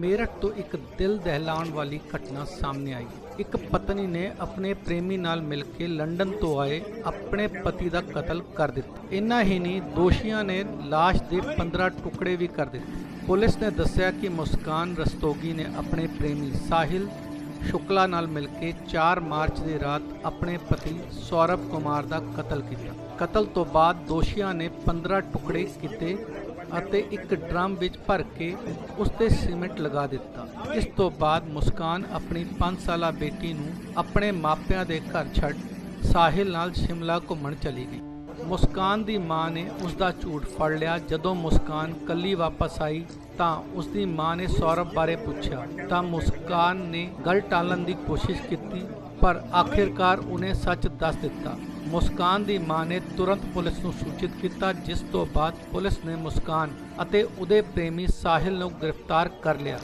ਮੇਰਠ ਤੋਂ ਇੱਕ ਦਿਲ ਦਹਿਲਾਉਣ ਵਾਲੀ ਘਟਨਾ ਸਾਹਮਣੇ ਆਈ। ਇੱਕ ਪਤਨੀ ਨੇ ਆਪਣੇ ਪ੍ਰੇਮੀ ਨਾਲ ਮਿਲ ਕੇ ਲੰਡਨ ਤੋਂ ਆਏ ਆਪਣੇ ਪਤੀ ਦਾ ਕਤਲ ਕਰ ਦਿੱਤਾ। ਇੰਨਾ ਹੀ ਨਹੀਂ, ਦੋਸ਼ੀਆਂ ਨੇ ਲਾਸ਼ ਦੇ 15 ਟੁਕੜੇ ਵੀ ਕਰ ਦਿੱਤੇ। ਪੁਲਿਸ ਨੇ ਦੱਸਿਆ ਕਿ ਮੁਸਕਾਨ ਰਸਤੋਗੀ ਨੇ ਆਪਣੇ ਪ੍ਰੇਮੀ ਸਾਹਿਲ ਸ਼ੁਕਲਾ ਨਾਲ ਮਿਲ ਕੇ 4 ਮਾਰਚ ਦੀ ਰਾਤ ਆਪਣੇ ਪਤੀ ਸੌਰਭ ਕੁਮਾਰ ਦਾ ਕਤਲ ਕੀਤਾ। ਕਤਲ ਤੋਂ ਬਾਅਦ ਦੋਸ਼ੀਆਂ ਨੇ 15 ਟੁਕੜੇ ਕੀਤੇ ਅਤੇ ਇੱਕ ਡਰਮ ਵਿੱਚ ਭਰ ਕੇ ਉਸ ਤੇ ਸੀਮੈਂਟ ਲਗਾ ਦਿੱਤਾ। ਇਸ ਤੋਂ ਬਾਅਦ ਮੁਸਕਾਨ ਆਪਣੀ 5 ਸਾਲਾ ਬੇਟੀ ਨੂੰ ਆਪਣੇ ਮਾਪਿਆਂ ਦੇ ਘਰ ਛੱਡ ਸਾਹਿਲ ਨਾਲ ਸ਼ਿਮਲਾ ਘੁੰਮਣ ਚਲੀ ਗਈ। ਮੁਸਕਾਨ ਦੀ ਮਾਂ ਨੇ ਉਸ ਦਾ ਝੂਠ ਫੜ ਲਿਆ। ਜਦੋਂ ਮੁਸਕਾਨ ਕੱਲੀ ਵਾਪਸ ਆਈ ਤਾਂ ਉਸ ਦੀ ਮਾਂ ਨੇ ਸੌਰਭ ਬਾਰੇ ਪੁੱਛਿਆ। ਤਾਂ ਮੁਸਕਾਨ ਨੇ ਗੱਲ ਟਾਲਣ ਦੀ ਕੋਸ਼ਿਸ਼ ਕੀਤੀ, ਪਰ ਆਖਿਰਕਾਰ ਉਹਨੇ ਸੱਚ ਦੱਸ ਦਿੱਤਾ। ਮੁਸਕਾਨ ਦੀ ਮਾਂ ਨੇ ਤੁਰੰਤ ਪੁਲਿਸ ਨੂੰ ਸੂਚਿਤ ਕੀਤਾ, ਜਿਸ ਤੋਂ ਬਾਅਦ ਪੁਲਿਸ ਨੇ ਮੁਸਕਾਨ ਅਤੇ ਉਹਦੇ ਪ੍ਰੇਮੀ ਸਾਹਿਲ ਨੂੰ ਗ੍ਰਿਫਤਾਰ ਕਰ ਲਿਆ।